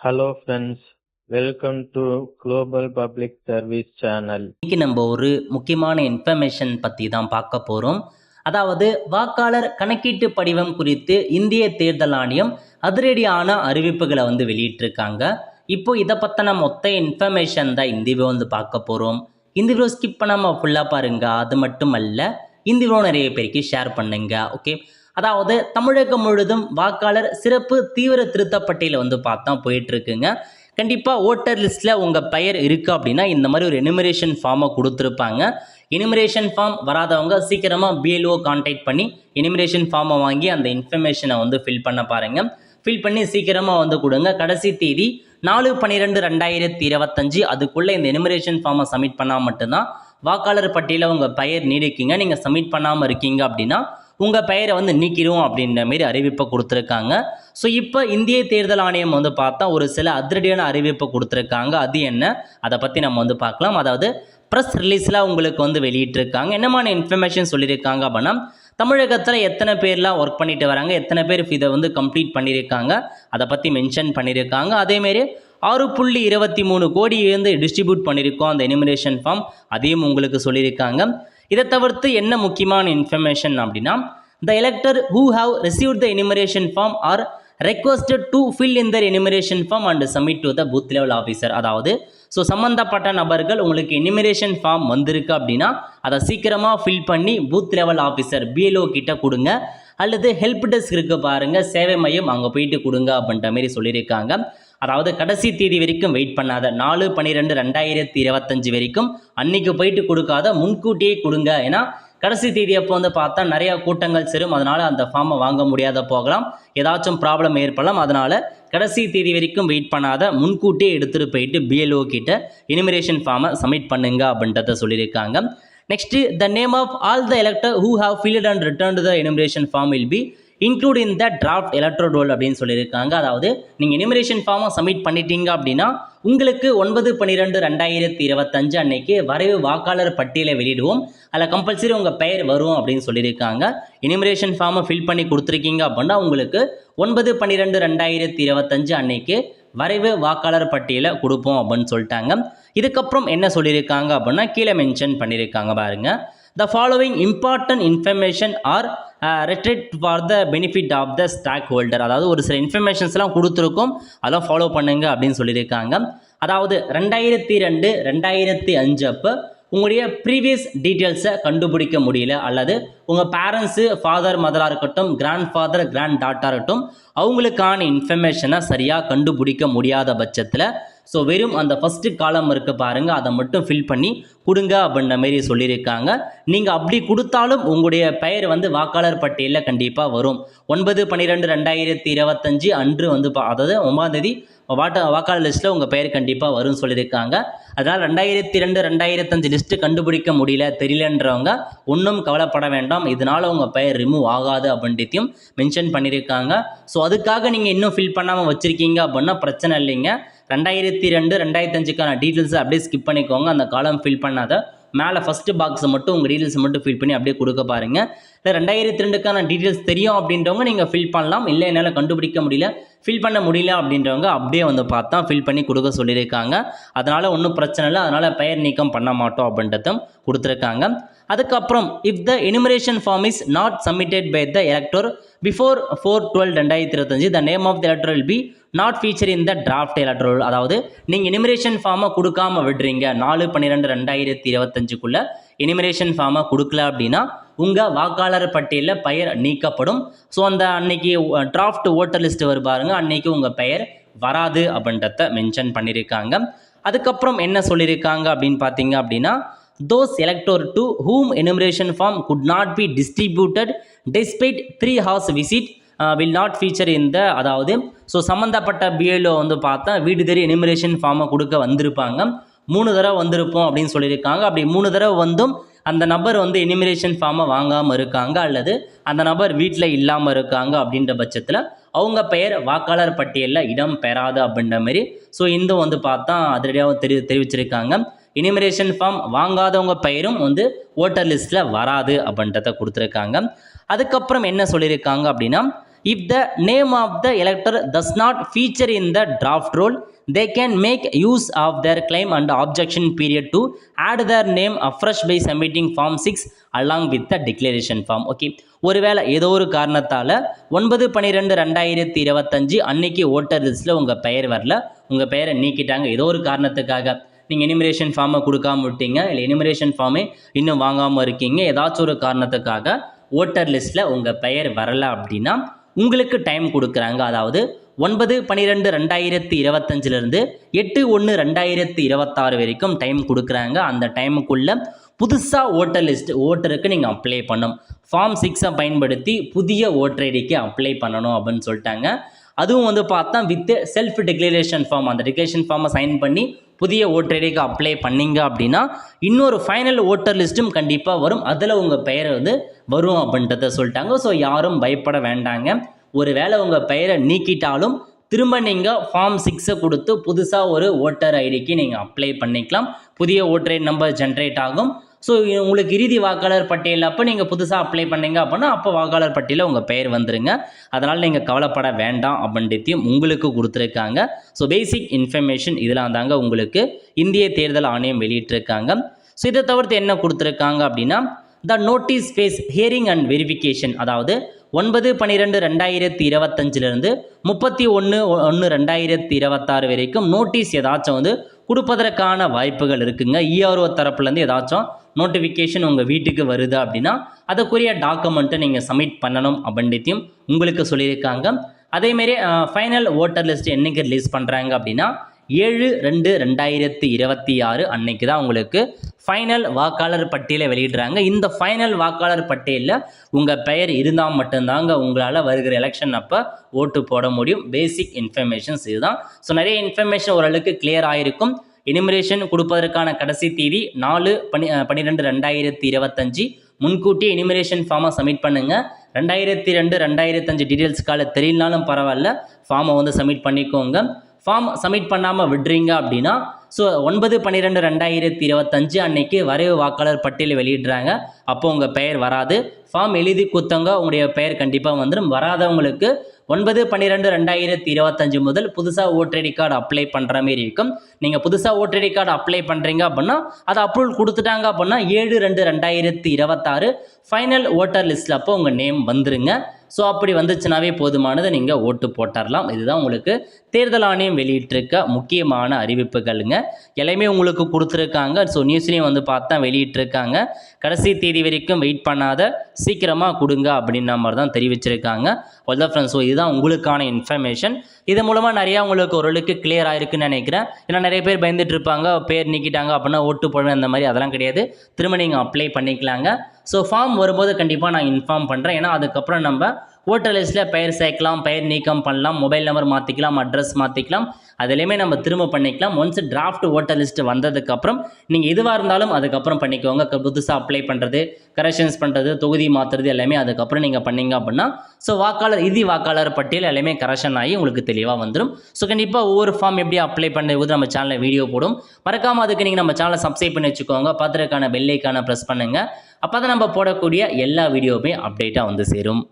Hello friends welcome to global public service channel இன்னைக்கு நம்ம ஒரு முக்கியமான இன்ஃபர்மேஷன் பற்றி தான் பார்க்க போகிறோம் அதாவது வாக்காளர் கணக்கீட்டு படிவம் குறித்து இந்திய தேர்தல் ஆணையம் அதிரடியான அறிவிப்புகளை வந்து வெளியிட்டிருக்காங்க. இப்போ இதை பற்றின மொத்த இன்ஃபர்மேஷன் தான் இந்த வீடியோ வந்து பார்க்க போகிறோம் இந்த வீடியோ ஸ்கிப் பண்ணாமல் ஃபுல்லாக பாருங்க. அது மட்டும் அல்ல இந்த வீடியோ நிறைய பேருக்கு ஷேர் பண்ணுங்க ஓகே அதாவது தமிழகம் முழுதும் வாக்காளர் சிறப்பு தீவிர திருத்தப்பட்டியல வந்து பார்த்தா போயிட்டு இருக்குங்க கண்டிப்பாக ஓட்டர் லிஸ்ட்டில் உங்கள் பெயர் இருக்குது அப்படின்னா இந்த மாதிரி ஒரு எனுமரேஷன் ஃபார்மை கொடுத்துருப்பாங்க. எனுமரேஷன் ஃபார்ம் வராதவங்க சீக்கிரமாக பிஎல்ஓ கான்டாக்ட் பண்ணி எனுமரேஷன் ஃபார்மை வாங்கி அந்த இன்ஃபர்மேஷனை வந்து ஃபில் பண்ண பாருங்கள் ஃபில் பண்ணி சீக்கிரமாக வந்து கொடுங்க. கடைசி தேதி நாலு பன்னிரெண்டு ரெண்டாயிரத்தி இருபத்தஞ்சு அதுக்குள்ளே இந்த எனுமரேஷன் ஃபார்மை சப்மிட் பண்ணால் மட்டும்தான் வாக்காளர் பட்டியலில் உங்கள் பெயர் நீடிக்குங்க. நீங்கள் சப்மிட் பண்ணாமல் இருக்கீங்க அப்படின்னா உங்கள் பெயரை வந்து நீக்கிடும் அப்படின்ற மாரி அறிவிப்பை கொடுத்துருக்காங்க. ஸோ இப்போ இந்திய தேர்தல் ஆணையம் வந்து பார்த்தா ஒரு சில அதிரடியான அறிவிப்பை கொடுத்துருக்காங்க. அது என்ன? அதை பற்றி நம்ம வந்து பார்க்கலாம். அதாவது ப்ரெஸ் ரிலீஸில் உங்களுக்கு வந்து வெளியிட்டிருக்காங்க. என்னமான இன்ஃபர்மேஷன் சொல்லியிருக்காங்க அப்படின்னா தமிழகத்தில் எத்தனை பேர்லாம் ஒர்க் பண்ணிட்டு வராங்க? எத்தனை பேர் இதை வந்து கம்ப்ளீட் பண்ணியிருக்காங்க? அதை பற்றி மென்ஷன் பண்ணியிருக்காங்க. அதேமாரி ஆறு புள்ளி இருபத்தி மூணு கோடி வந்து டிஸ்ட்ரிபியூட் பண்ணியிருக்கோம் அந்த எனிமினேஷன் ஃபார்ம் அதையும் உங்களுக்கு சொல்லியிருக்காங்க. இதை தவிர்த்து என்ன முக்கியமான இன்ஃபர்மேஷன் அப்படின்னா the elector who have receive the enumeration form are requested to fill in their enumeration form and submit to the booth level officer அதாவது ஸோ சம்மந்தப்பட்ட நபர்கள் உங்களுக்கு எனிமரேஷன் ஃபார்ம் வந்திருக்கு அப்படின்னா அதை சீக்கிரமாக ஃபில் பண்ணி பூத் லெவல் ஆஃபீஸர் பிஎல்ஓ கிட்ட கொடுங்க. அல்லது ஹெல்ப் டெஸ்க் இருக்கு பாருங்க சேவை மையம் அங்கே போயிட்டு கொடுங்க அப்படின்ற மாதிரி சொல்லியிருக்காங்க. அதாவது கடைசி தேதி வரைக்கும் வெயிட் பண்ணாத. நாலு பன்னிரெண்டு ரெண்டாயிரத்தி இருபத்தஞ்சு வரைக்கும் அன்னைக்கு போயிட்டு கொடுக்காத முன்கூட்டியே கொடுங்க. ஏன்னா கடைசி தேதி அப்போ வந்து பார்த்தா நிறைய கூட்டங்கள் சேரும். அதனால அந்த ஃபார்மை வாங்க முடியாத போகலாம். ஏதாச்சும் ப்ராப்ளம் ஏற்படலாம். அதனால கடைசி தேதி வரைக்கும் வெயிட் பண்ணாத முன்கூட்டியே எடுத்துகிட்டு போயிட்டு பிஎல்ஓ கிட்ட இனிமரேஷன் ஃபார்மை சப்மிட் பண்ணுங்க அப்படின்றத சொல்லியிருக்காங்க. Next the name of all the elector who have filled and return the enumeration form will be include in the draft electoral roll அப்படின்னு சொல்லியிருக்காங்க. அதாவது நீங்கள் எனிமரேஷன் ஃபார்மை சப்மிட் பண்ணிட்டீங்க அப்படின்னா உங்களுக்கு ஒன்பது பன்னிரெண்டு ரெண்டாயிரத்தி இருபத்தஞ்சு அன்னைக்கு வரைவு வாக்காளர் பட்டியலை வெளியிடுவோம். அதில் கம்பல்சரி உங்கள் பெயர் வரும் அப்படின்னு சொல்லியிருக்காங்க. இனிமரேஷன் ஃபார்மை ஃபில் பண்ணி கொடுத்துருக்கீங்க அப்படின்னா உங்களுக்கு ஒன்பது பன்னிரெண்டு ரெண்டாயிரத்தி இருபத்தஞ்சு அன்னைக்கு வரைவு வாக்காளர் பட்டியலை கொடுப்போம் அப்படின்னு சொல்லிட்டாங்க. இதுக்கப்புறம் என்ன சொல்லியிருக்காங்க அப்படின்னா கீழே மென்ஷன் பண்ணியிருக்காங்க பாருங்கள் the following important information are retried for the benefit of the stakeholder அதாவது ஒரு சில இன்ஃபர்மேஷன்ஸ்லாம் கொடுத்துருக்கோம் அதெல்லாம் ஃபாலோ பண்ணுங்க அப்படின்னு சொல்லியிருக்காங்க. அதாவது ரெண்டாயிரத்தி ரெண்டு ரெண்டாயிரத்தி அஞ்சு அப்போ உங்களுடைய ப்ரீவியஸ் டீட்டெயில்ஸை கண்டுபிடிக்க முடியல அல்லது உங்கள் பேரண்ட்ஸு ஃபாதர் மதராக இருக்கட்டும் கிராண்ட் ஃபாதர் கிராண்ட் டாட்டாக இருக்கட்டும் அவங்களுக்கான இன்ஃபர்மேஷனை சரியாக கண்டுபிடிக்க முடியாத பட்சத்தில் ஸோ வெறும் அந்த ஃபஸ்ட்டு காலம் இருக்க பாருங்கள் அதை மட்டும் ஃபில் பண்ணி கொடுங்க அப்படின்ற மாரி சொல்லியிருக்காங்க. நீங்கள் அப்படி கொடுத்தாலும் உங்களுடைய பெயர் வந்து வாக்காளர் பட்டியலில் கண்டிப்பாக வரும். ஒன்பது பன்னிரெண்டு ரெண்டாயிரத்தி இருபத்தஞ்சு அன்று வந்து பா அதாவது ஒன்பதாம் தேதி வாட்ட வாக்காளர் லிஸ்ட்டில் உங்கள் பெயர் கண்டிப்பாக வரும்னு சொல்லியிருக்காங்க. அதனால் ரெண்டாயிரத்தி ரெண்டு ரெண்டாயிரத்தஞ்சு லிஸ்ட்டு கண்டுபிடிக்க முடியல தெரியலன்றவங்க ஒன்றும் கவலைப்பட வேண்டாம். இதனால் உங்கள் பெயர் ரிமூவ் ஆகாது அப்படின்றதையும் மென்ஷன் பண்ணியிருக்காங்க. ஸோ அதுக்காக நீங்கள் இன்னும் ஃபில் பண்ணாமல் வச்சுருக்கீங்க அப்படின்னா பிரச்சனை இல்லைங்க. ரெண்டாயிரத்தி ரெண்டு ரெண்டாயிரத்தஞ்சுக்கான டீட்டெயில்ஸை அப்படியே ஸ்கிப் பண்ணிக்கோங்க. அந்த காலம் ஃபில் பண்ணாத. மேலே ஃபஸ்ட்டு பாக்ஸை மட்டும் உங்கள் டீட்டெயில்ஸ் மட்டும் ஃபில் பண்ணி அப்படியே கொடுக்க பாருங்கள் இல்லை ரெண்டாயிரத்தி ரெண்டுக்கான டீட்டெயில்ஸ் தெரியும் அப்படின்றவங்க நீங்கள் ஃபில் பண்ணலாம். இல்லை என்னால் கண்டுபிடிக்க முடியல. ஃபில் பண்ண முடியல அப்படின்றவங்க அப்படியே வந்து பார்த்தா ஃபில் பண்ணி கொடுக்க சொல்லியிருக்காங்க. அதனால் ஒன்றும் பிரச்சனை இல்லை. அதனால் பெயர் நீக்கம் பண்ண மாட்டோம் அப்படின்றதும் கொடுத்துருக்காங்க. அதுக்கப்புறம் if the enumeration form is not submitted by the elector before four twelve ரெண்டாயிரத்தி இருபத்தஞ்சு the name of the elector will be not feature in the draft electoral அதாவது நீங்கள் எனிமரேஷன் ஃபார்மை கொடுக்காம விடுறீங்க. நாலு பன்னிரெண்டு ரெண்டாயிரத்தி இருபத்தஞ்சுக்குள்ளே எனிமரேஷன் ஃபார்மை கொடுக்கல அப்படின்னா உங்கள் வாக்காளர் பட்டியலில் பெயர் நீக்கப்படும். ஸோ அந்த அன்னைக்கு டிராஃப்ட் ஓட்டர் லிஸ்ட் வரும் பாருங்க. அன்னைக்கு உங்கள் பெயர் வராது அப்படின்றத மென்ஷன் பண்ணியிருக்காங்க அதுக்கப்புறம் என்ன சொல்லியிருக்காங்க அப்படின்னு பார்த்தீங்க அப்படின்னா those elector to whom enumeration form could not be distributed despite three house visit will not feature இந்த அதாவது ஸோ சம்மந்தப்பட்ட பிஎல்ஓ வந்து பார்த்தா வீடு தெரிய எனுமரேஷன் ஃபார்மை கொடுக்க வந்திருப்பாங்க. மூணு தடவை வந்திருப்போம் அப்படின்னு சொல்லியிருக்காங்க. அப்படி மூணு தடவை வந்தும் அந்த நபர் வந்து எனிமரேஷன் ஃபார்மை வாங்காமல் இருக்காங்க அல்லது அந்த நபர் வீட்டில் இல்லாமல் இருக்காங்க அப்படின்ற பட்சத்தில் அவங்க பெயர் வாக்காளர் பட்டியலில் இடம் பெறாது அப்படின்ற மாதிரி ஸோ இந்த வந்து பார்த்தா அதிரடியாக தெரி தெரிவிச்சிருக்காங்க. இனிமரேஷன் ஃபார்ம் வாங்காதவங்க பெயரும் வந்து ஓட்டர் லிஸ்ட்டில் வராது அப்படின்றத கொடுத்துருக்காங்க. அதுக்கப்புறம் என்ன சொல்லியிருக்காங்க அப்படின்னா if the name of the elector does not feature in the draft roll they can make use of their claim and objection period to add their name afresh by submitting form six along with the declaration form okay ஒருவேளை ஏதோ ஒரு காரணத்தால் ஒன்பது பன்னிரெண்டு ரெண்டாயிரத்தி இருபத்தஞ்சு அன்னைக்கு voter லிஸ்ட்டில் உங்கள் பெயர் வரல உங்கள் பெயரை நீக்கிட்டாங்க ஏதோ ஒரு காரணத்துக்காக. நீங்கள் எனிமரேஷன் ஃபார்மை கொடுக்காம விட்டீங்க இல்லை எனிமரேஷன் ஃபார்மே இன்னும் வாங்காமல் இருக்கீங்க ஏதாச்சும் ஒரு காரணத்துக்காக ஓட்டர் லிஸ்ட்டில் உங்கள் பெயர் வரலை அப்படின்னா உங்களுக்கு டைம் கொடுக்குறாங்க. அதாவது ஒன்பது பன்னிரெண்டு ரெண்டாயிரத்தி இருபத்தஞ்சிலிருந்து எட்டு ஒன்று ரெண்டாயிரத்தி இருபத்தாறு வரைக்கும் டைம் கொடுக்குறாங்க. அந்த டைமுக்குள்ளே புதுசாக ஓட்டர் லிஸ்ட் ஓட்டருக்கு நீங்கள் அப்ளை பண்ணணும். ஃபார்ம் சிக்ஸை பயன்படுத்தி புதிய ஓட்டர் ஐடிக்கு அப்ளை பண்ணணும் அப்படின்னு சொல்லிட்டாங்க. அதுவும் வந்து பார்த்தா வித் செல்ஃப் டிக்ளரேஷன் ஃபார்ம் அந்த டிக்ளரேஷன் ஃபார்மை சைன் பண்ணி புதிய ஓட்டர் ஐடிக்கு அப்ளை பண்ணீங்க அப்படின்னா இன்னொரு ஃபைனல் ஓட்டர் லிஸ்ட்டும் கண்டிப்பாக வரும். அதில் உங்கள் பெயர் வந்து வரும் அப்படின்றத சொல்லிட்டாங்க. ஸோ யாரும் பயப்பட வேண்டாங்க. ஒரு வேளை உங்கள் பெயரை நீக்கிட்டாலும் திரும்ப நீங்கள் ஃபார்ம் சிக்ஸை கொடுத்து புதுசாக ஒரு ஓட்டர் ஐடிக்கு நீங்கள் அப்ளை பண்ணிக்கலாம். புதிய ஓட்டர் ஐடி நம்பர் ஜென்ரேட் ஆகும். ஸோ உங்களுக்கு இறுதி வாக்காளர் பட்டியல் அப்போ நீங்கள் புதுசாக அப்ளை பண்ணீங்க அப்படின்னா அப்போ வாக்காளர் பட்டியலில் உங்கள் பெயர் வந்துருங்க. அதனால் நீங்கள் கவலைப்பட வேண்டாம் அப்படின்றதையும் உங்களுக்கு கொடுத்துருக்காங்க. ஸோ பேசிக் இன்ஃபர்மேஷன் இதெல்லாம் தாங்க உங்களுக்கு இந்திய தேர்தல் ஆணையம் வெளியிட்டிருக்காங்க. ஸோ இதை தவிர்த்து என்ன கொடுத்துருக்காங்க அப்படின்னா the notice phase hearing and verification அதாவது ஒன்பது பன்னிரெண்டு ரெண்டாயிரத்தி இருபத்தஞ்சிலிருந்து முப்பத்தி ஒன்று ஒன்று ரெண்டாயிரத்தி இருபத்தாறு வரைக்கும் நோட்டீஸ் ஏதாச்சும் வந்து கொடுப்பதற்கான வாய்ப்புகள் இருக்குங்க. இஆர்ஓ தரப்புலேருந்து ஏதாச்சும் நோட்டிஃபிகேஷன் உங்கள் வீட்டுக்கு வருது அப்படின்னா அதுக்குரிய டாக்குமெண்ட்டை நீங்கள் சப்மிட் பண்ணணும் அப்படின்றதையும் உங்களுக்கு சொல்லியிருக்காங்க. அதேமாரி ஃபைனல் ஓட்டர் லிஸ்ட் என்னைக்கு ரிலீஸ் பண்ணுறாங்க அப்படின்னா ஏழு ரெண்டு ரெண்டாயிரத்தி இருபத்தி ஆறு அன்னைக்கு தான் உங்களுக்கு ஃபைனல் வாக்காளர் பட்டியலை வெளியிடுறாங்க. இந்த ஃபைனல் வாக்காளர் பட்டியலில் உங்கள் பெயர் இருந்தால் மட்டும்தாங்க உங்களால் வருகிற எலெக்ஷன் அப்போ ஓட்டு போட முடியும். பேசிக் இன்ஃபர்மேஷன்ஸ் இதுதான். ஸோ நிறைய இன்ஃபர்மேஷன் ஓரளவுக்கு கிளியர் ஆகிருக்கும் இனிமிரேஷன் கொடுப்பதற்கான கடைசி தேதி நாலு பனி பன்னிரெண்டு ரெண்டாயிரத்தி இருபத்தஞ்சி. முன்கூட்டியே இனிமிரேஷன் ஃபார்மை சப்மிட் பண்ணுங்கள் ரெண்டாயிரத்தி ரெண்டு ரெண்டாயிரத்தஞ்சு டீட்டெயில்ஸ்க்கால தெரியலனாலும் பரவாயில்ல. ஃபார்மை வந்து சப்மிட் பண்ணிக்கோங்க. ஃபார்ம் சப்மிட் பண்ணாமல் விடுறீங்க அப்படின்னா ஸோ ஒன்பது பன்னிரெண்டு ரெண்டாயிரத்தி இருபத்தஞ்சு அன்னைக்கு வரைவு வாக்காளர் பட்டியலை வெளியிடுறாங்க. அப்போ உங்கள் பெயர் வராது. ஃபார்ம் எழுதி கொடுத்தவங்க உங்களுடைய பெயர் கண்டிப்பாக வந்துடும் வராதவங்களுக்கு ஒன்பது பன்னிரெண்டு ரெண்டாயிரத்தி இருபத்தஞ்சு முதல் புதுசாக ஓட்ரடி கார்டு அப்ளை பண்ணுற மாரி இருக்கும். நீங்கள் புதுசாக ஓட்ரடி கார்டு அப்ளை பண்ணுறீங்க அப்படின்னா அதை அப்ரூவல் கொடுத்துட்டாங்க அப்படின்னா ஏழு ரெண்டு ரெண்டாயிரத்தி இருபத்தாறு ஃபைனல் ஓட்டர் லிஸ்ட்டில் அப்போ உங்கள் நேம் வந்துருங்க. ஸோ அப்படி வந்துச்சுனாவே போதுமானது நீங்கள் ஓட்டு போட்டரலாம். இதுதான் உங்களுக்கு தேர்தல் ஆணையம் வெளியிட்டிருக்க முக்கியமான அறிவிப்புகளுங்க. எல்லாமே உங்களுக்கு கொடுத்துருக்காங்க. ஸோ நியூஸ்லேயும் வந்து பார்த்தா வெளியிட்டிருக்காங்க. கடைசி தேதி வரைக்கும் வெயிட் பண்ணாத சீக்கிரமாக கொடுங்க அப்படின்ன மாதிரி தான் தெரிவிச்சிருக்காங்க. ஒல்ல ஃப்ரெண்ட்ஸ் ஸோ இதுதான் உங்களுக்கான இன்ஃபர்மேஷன் இது மூலமாக நிறையா உங்களுக்கு ஓரளவுக்கு கிளியர் ஆயிருக்குன்னு நினைக்கிறேன். ஏன்னா நிறைய பேர் பயந்துட்டு இருப்பாங்க பேர் நீக்கிட்டாங்க அப்படின்னா ஓட்டு போடுவேன் அந்த மாதிரி அதெல்லாம் கிடையாது. திரும்ப நீங்கள் அப்ளை பண்ணிக்கலாங்க. ஸோ ஃபார்ம் வரும்போது கண்டிப்பாக நான் இன்ஃபார்ம் பண்ணுறேன் ஏன்னா அதுக்கப்புறம் நம்ம ஓட்டர் லிஸ்ட்டில் பெயர் சேர்க்கலாம் பெயர் நீக்கம் பண்ணலாம் மொபைல் நம்பர் மாற்றிக்கலாம் அட்ரஸ் மாற்றிக்கலாம் அதுலேயுமே நம்ம திரும்ப பண்ணிக்கலாம். ஒன்ஸ் டிராஃப்ட் ஓட்டர் லிஸ்ட் வந்ததுக்கப்புறம் நீங்கள் எதுவாக இருந்தாலும் அதுக்கப்புறம் பண்ணிக்கோங்க. புதுசாக அப்ளை பண்ணுறது கரெக்ஷன்ஸ் பண்ணுறது தொகுதி மாற்றுறது எல்லாமே அதுக்கப்புறம் நீங்கள் பண்ணீங்க அப்படின்னா ஸோ வாக்காளர் இறுதி வாக்காளர் பட்டியல் எல்லாமே கரெக்ஷன் ஆகி உங்களுக்கு தெளிவாக வந்துடும் ஸோ கண்டிப்பாக ஒவ்வொரு ஃபார்ம் எப்படி அப்ளை பண்ணுறது நம்ம சேனலில் வீடியோ போடும். மறக்காமல் அதுக்கு நீங்கள் நம்ம சேனலை சப்ஸ்கிரைப் பண்ணி வச்சுக்கோங்க. பத்திரக்கான பெல்லைக்கான ப்ரெஸ் பண்ணுங்கள் அப்போ தான் நம்ம போடக்கூடிய எல்லா வீடியோவுமே அப்டேட்டாக வந்து சேரும்.